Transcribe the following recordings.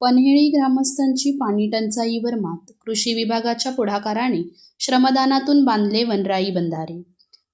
पन्हेळी ग्रामस्थांची पाणी टंचाईवर मात कृषी विभागाच्या पुढाकाराने श्रमदानातून बांधले वनराई बंधारे.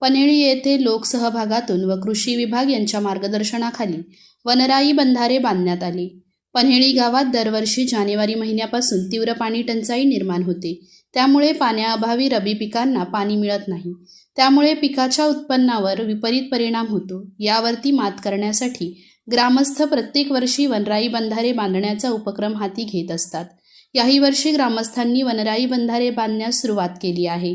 पन्हेळी येथे लोकसहभागातून व कृषी विभाग यांच्या मार्गदर्शनाखाली वनराई बंधारे बांधण्यात आले. पन्हेळी गावात दरवर्षी जानेवारी महिन्यापासून तीव्र पाणी टंचाई निर्माण होते. त्यामुळे पाण्याअभावी रबी पिकांना पाणी मिळत नाही. त्यामुळे पिकाच्या उत्पन्नावर विपरीत परिणाम होतो. यावरती मात करण्यासाठी ग्रामस्थ प्रत्येक वर्षी वनराई बंधारे बांधण्याचा उपक्रम हाती घेत असतात. याही वर्षी ग्रामस्थांनी वनराई बंधारे बांधण्यास सुरुवात केली आहे.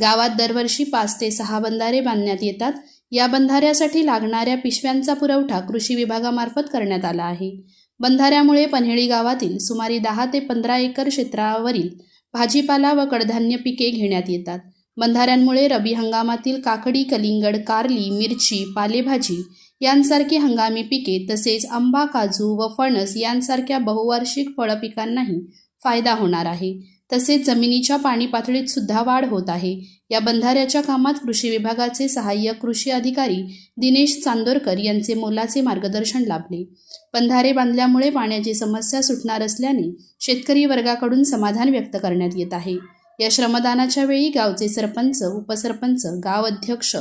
गावात दरवर्षी पाच ते सहा बंधारे बांधण्यात येतात. या बंधाऱ्यासाठी लागणाऱ्या पिशव्यांचा पुरवठा कृषी विभागामार्फत करण्यात आला आहे. बंधाऱ्यामुळे पन्हेळी गावातील सुमारे दहा ते पंधरा एकर क्षेत्रावरील भाजीपाला व कडधान्य पिके घेण्यात येतात. बंधाऱ्यांमुळे रबी हंगामातील काकडी कलिंगड कारली मिरची पालेभाजी यांसारखी हंगामी पिके तसेच आंबा काजू व फणस यांसारख्या बहुवार्षिक फळपिकांनाही फायदा होणार आहे. तसेच जमिनीच्या पाणी पातळीत सुद्धा वाढ होत आहे. या बंधाऱ्याच्या कामात कृषी विभागाचे सहाय्यक कृषी अधिकारी दिनेश चांदोरकर यांचे मोलाचे मार्गदर्शन लाभले. बंधारे बांधल्यामुळे पाण्याची समस्या सुटणार असल्याने शेतकरी वर्गाकडून समाधान व्यक्त करण्यात येत आहे. या श्रमदानाच्या वेळी गावचे सरपंच उपसरपंच गाव अध्यक्ष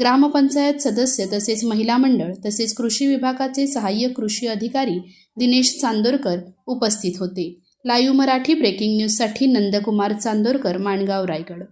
ग्रामपंचायत सदस्य तसेच महिला मंडळ तसेच कृषी विभागाचे सहाय्यक कृषी अधिकारी दिनेश चांदोरकर उपस्थित होते. लाईव्ह मराठी ब्रेकिंग न्यूजसाठी नंदकुमार चांदोरकर माणगाव रायगड.